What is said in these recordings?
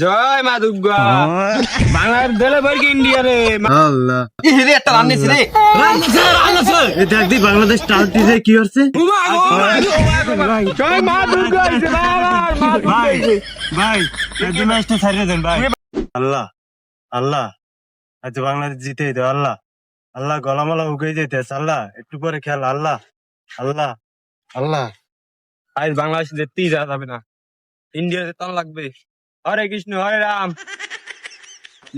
জয় মা দুর্গা। বাংলার দেলে বর্গ ইন্ডিয়া রে। আল্লাহ। রে একটা রান্না রে। এ দেখ দি বাংলাদেশ যে কি হচ্ছে জয় মা দুর্গা ভাই। ভাই ম্যাচটা ছাড়িয়ে দেন ভাই। আল্লাহ আল্লাহ আজ বাংলাদেশ জিতে দে আল্লাহ। আল্লাহ গলামালা উগে যেতেছে আল্লাহ। একটু পরে খেল আল্লাহ আল্লাহ। আল্লাহ। আজ বাংলাদেশ দেখতেই যাওয়া যাবে না। ইন্ডিয়া যেতে লাগবে। হরে কৃষ্ণ হরে রাম।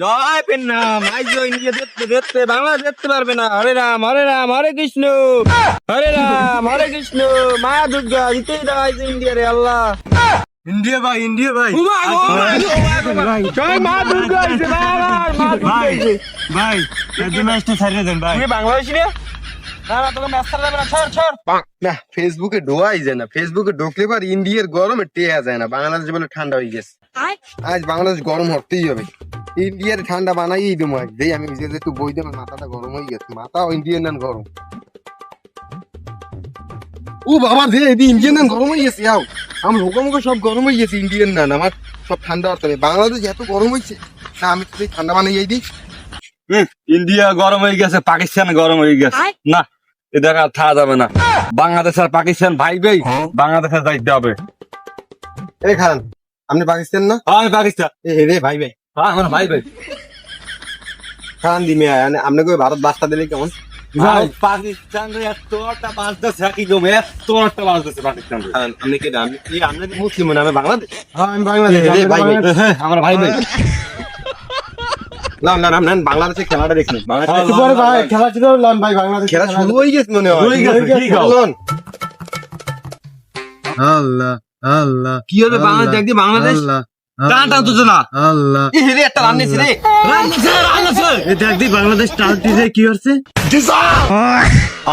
জয় পেন নাম আজ ইন্ডিয়া দেখতে দেখতে বাংলাদেশ দেখতে পারবে না। হরে রাম হরে রাম হরে কৃষ্ণ। হরে রাম হরে কৃষ্ণ। মা দুর্গা জিতেই দাও ইন্ডিয়া রে আল্লাহ। ইন্ডিয়া ভাই ইন্ডিয়া ভাই। ভাই জয় মা দুর্গা ভাই ভাই একজন ম্যাচটা ছাড়িয়ে দেন ভাই। তুমি বাংলাদেশি রে না? না তোকে ম্যাচ খেলা যাবে না। ছাড় ছাড়। না ফেসবুকে ঢোয়াই যায় না। ফেসবুকে ঢুকলে পর ইন্ডিয়ার গরমে টেয়া যায় না। বাংলাদেশ বলে ঠান্ডা হয়ে গেছে। আজ বাংলাদেশ গরম হতেই হবে। ইন্ডিয়ার ঠান্ডা বানাই দেবো আজ। দেই আমি নিজে একটু বই দেবো মাথাটা গরম হয়ে গেছে। মাথা ইন্ডিয়ান নান গরম। ও বাবা দে এদি ইন্ডিয়ান নান গরম হয়ে গেছে আও। আমার মুখে মুখে সব গরম হয়ে গেছে ইন্ডিয়ান নান আমার সব ঠান্ডা হতে হবে। বাংলাদেশ এত গরম হয়েছে না আমি তো ঠান্ডা বানাই দিই। ইন্ডিয়া গরম হয়ে গেছে পাকিস্তান গরম হয়ে গেছে। না এ দেখা থাকা যাবে না। বাংলাদেশ আর পাকিস্তান ভাই ভাই বাংলাদেশে যাইতে হবে। এই খান। আপনি পাকিস্তান না? আমি পাকিস্তান। এ রে ভাই ভাই। হ্যাঁ আমার ভাই ভাই। খান দিমে আপনাকে ভারত বাস্তা দিলে কেমন? ভাই পাকিস্তান রে এতটা বাজতেছে কি গো এতটা বাজতেছে পাকিস্তান খান, আপনি কি আমি কি আপনি মুসলিম না আমি বাংলাদেশ? হ্যাঁ আমি বাংলাদেশ রে, ভাই, ভাই। হ্যাঁ আমার ভাই ভাই। না না না বাংলাদেশে খেলাটা দেখুন। একটু পরে ভাই, খেলা ছিল ভাই বাংলাদেশ খেলা শুরু হয়ে গেছে মনে হয়। হয়ে গেছে, ঠিক আছে। আল্লাহ। আল্লাহ কি হবে বাংলাদেশ একদিন বাংলাদেশ? টান টান না। আল্লাহ। রে। একটা রান্না দেখ দি বাংলাদেশ টাউটি যে কি হচ্ছে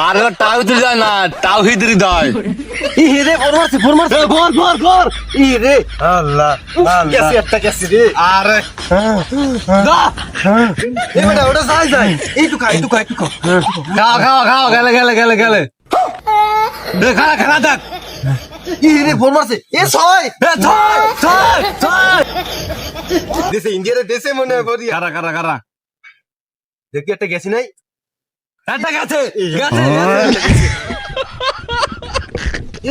আর টাউ তুই যায় না টাউ হিদরি দেয় ই রে ফোর মারছে ফোর ই রে। আল্লাহ আল্লাহ। কেসি একটা কেসি রে। আরে। এ বেটা ওটা যাই যাই। এই তো খা তো খা এই তো খা খাও খাও খাও গেলে গেলে গেলে গেলে। খানা খানা দেখ। ই রে ফোর মারছে। এ ছয় এ ছয় ছয় ছয়। দেশে ইন্ডিয়ার দেশে মনে বড়ি। কারা কারা কারা? দেখি একটা গেছি নাই? এটা গেছে গেছে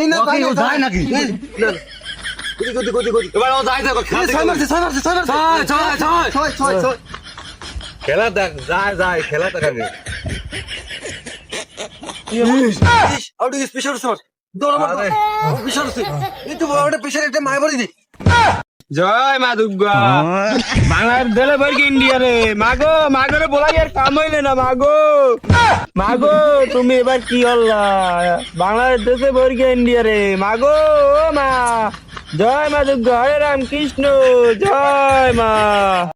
এই না ওকে, ও যায় নাকি? গদি গদি গদি গদি। এবার ও যাই দেখো ছয় মারছে ছয় মারছে ছয় মারছে। ছয় ছয় ছয়। ছয় ছয় ছয়। খেলা দেখ যায় যায় খেলা আউট শট। জয় মা দুর্গা। বাংলার দেলে বর্গ ইন্ডিয়া রে? মাগো মাগো রে বলা আর কাম হইলে না মাগো? মাগো তুমি এবার কি হল্লা? বাংলাদেশ দেশে বর্গ ইন্ডিয়া রে? মাগো ও মা। জয় মা দুর্গা হরে রাম কৃষ্ণ। জয় মা।